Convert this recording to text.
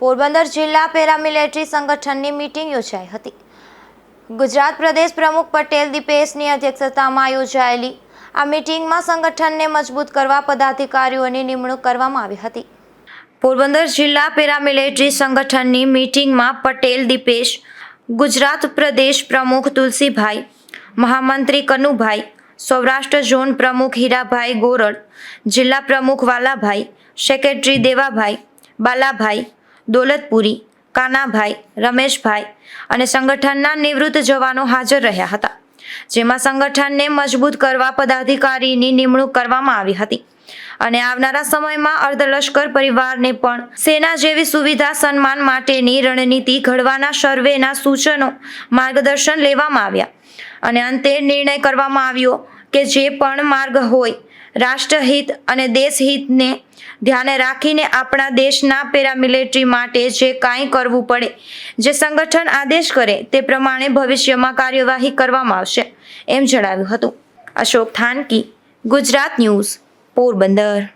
પોરબંદર જિલ્લા પેરામિલિટરી સંગઠનની મિટિંગ યોજાઈ હતી. ગુજરાત પ્રદેશ પ્રમુખ પટેલ દીપેશની અધ્યક્ષતામાં યોજાયેલી આ મીટિંગમાં સંગઠનને મજબૂત કરવા પદાધિકારીઓની નિમણૂક કરવામાં આવી હતી. પોરબંદર જિલ્લા પેરામિલિટરી સંગઠનની મિટિંગમાં પટેલ, દીપેશ, ગુજરાત પ્રદેશ પ્રમુખ તુલસીભાઈ, મહામંત્રી કનુભાઈ, સૌરાષ્ટ્ર ઝોન પ્રમુખ હીરાભાઈ ગોરડ, જિલ્લા પ્રમુખ વાલાભાઈ, સેક્રેટરી દેવાભાઈ, બાલાભાઈ દોલતપુરી, કાનાભાઈ, રમેશભાઈ અને સંગઠનના નિવૃત્ત જવાનો હાજર રહ્યા હતા, જેમાં સંગઠનને મજબૂત કરવા પદાધિકારીની નિમણૂક કરવામાં આવી હતી. અને આવનારા સમયમાં અર્ધલશ્કર પરિવારને પણ સેના જેવી સુવિધા સન્માન માટેની રણનીતિ ઘડવાના સર્વેના સૂચનો માર્ગદર્શન લેવામાં આવ્યા. અને અંતે નિર્ણય કરવામાં આવ્યો કે જે પણ માર્ગ હોય, રાષ્ટ્રહિત અને દેશહિતને ધ્યાને રાખીને આપણા દેશના પેરામિલિટરી માટે જે કાંઈ કરવું પડે, જે સંગઠન આદેશ કરે, તે પ્રમાણે ભવિષ્યમાં કાર્યવાહી કરવામાં આવશે, એમ જણાવ્યું હતું. અશોક થાનકી, ગુજરાત ન્યૂઝ, પોરબંદર.